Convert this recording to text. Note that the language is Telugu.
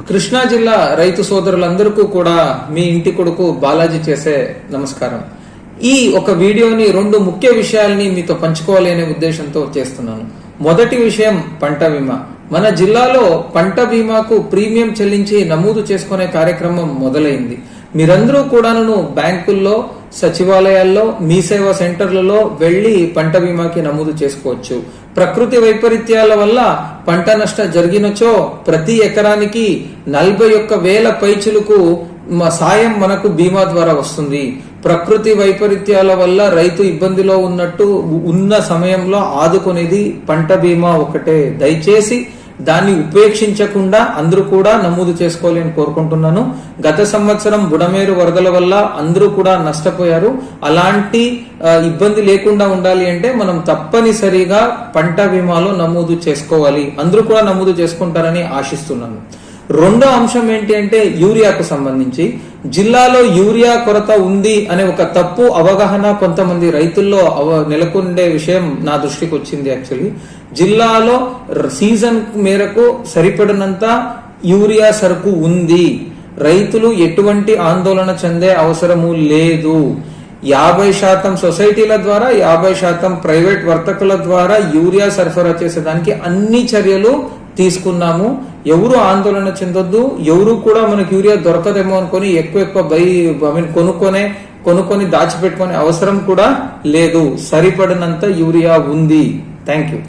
కృష్ణా. జిల్లా రైతు సోదరులందరికీ కూడా మీ ఇంటి కొడుకు బాలాజీ చేసే నమస్కారం. ఈ ఒక వీడియోని రెండు ముఖ్య విషయాల్ని మీతో పంచుకోవాలి అనే ఉద్దేశంతో చేస్తున్నాను. మొదటి విషయం పంట బీమా. మన జిల్లాలో పంట బీమాకు ప్రీమియం చెల్లించి నమోదు చేసుకునే కార్యక్రమం మొదలైంది. మీరందరూ కూడాను బ్యాంకుల్లో సచివాలయాల్లో మీ సేవా సెంటర్లలో వెళ్ళి పంట బీమాకి నమోదు చేసుకోవచ్చు. ప్రకృతి వైపరీత్యాల వల్ల పంట నష్టం జరిగినచో ప్రతి ఎకరానికి నలభై ఒక్క వేల పైచులకు సాయం మనకు బీమా ద్వారా వస్తుంది. ప్రకృతి వైపరీత్యాల వల్ల రైతు ఇబ్బందిలో ఉన్నట్టు ఉన్న సమయంలో ఆదుకునేది పంట బీమా ఒకటే. దయచేసి దాన్ని ఉపేక్షించకుండా అందరూ కూడా నమోదు చేసుకోవాలి అని కోరుకుంటున్నాను. గత సంవత్సరం బుడమేరు వరదల వల్ల అందరూ కూడా నష్టపోయారు. అలాంటి ఇబ్బంది లేకుండా ఉండాలి అంటే మనం తప్పనిసరిగా పంట బీమాలో నమోదు చేసుకోవాలి. అందరూ కూడా నమోదు చేసుకుంటారని ఆశిస్తున్నాను. రెండో అంశం ఏంటి అంటే యూరియాకు సంబంధించి. జిల్లాలో యూరియా కొరత ఉంది అనే ఒక తప్పు అవగాహన కొంతమంది రైతుల్లో అవ నెలకొండే విషయం నా దృష్టికి వచ్చింది యాక్చువల్లీ. జిల్లాలో సీజన్ మేరకు సరిపడినంత యూరియా సరుకు ఉంది. రైతులు ఎటువంటి ఆందోళన చెందే అవసరము లేదు. యాభై శాతం సొసైటీల ద్వారా యాభై శాతం ప్రైవేట్ వర్తకుల ద్వారా యూరియా సరఫరా చేసేదానికి అన్ని చర్యలు తీసుకున్నాము. ఎవరు ఆందోళన చెందొద్దు ఎవరు కూడా మనకు యూరియా దొరకదేమో అనుకొని ఎక్కువ ఎక్కువ బై ఐ మీన్ కొనుక్కొనే కొనుక్కొని దాచిపెట్టుకునే అవసరం కూడా లేదు. సరిపడినంత యూరియా ఉంది. Thank you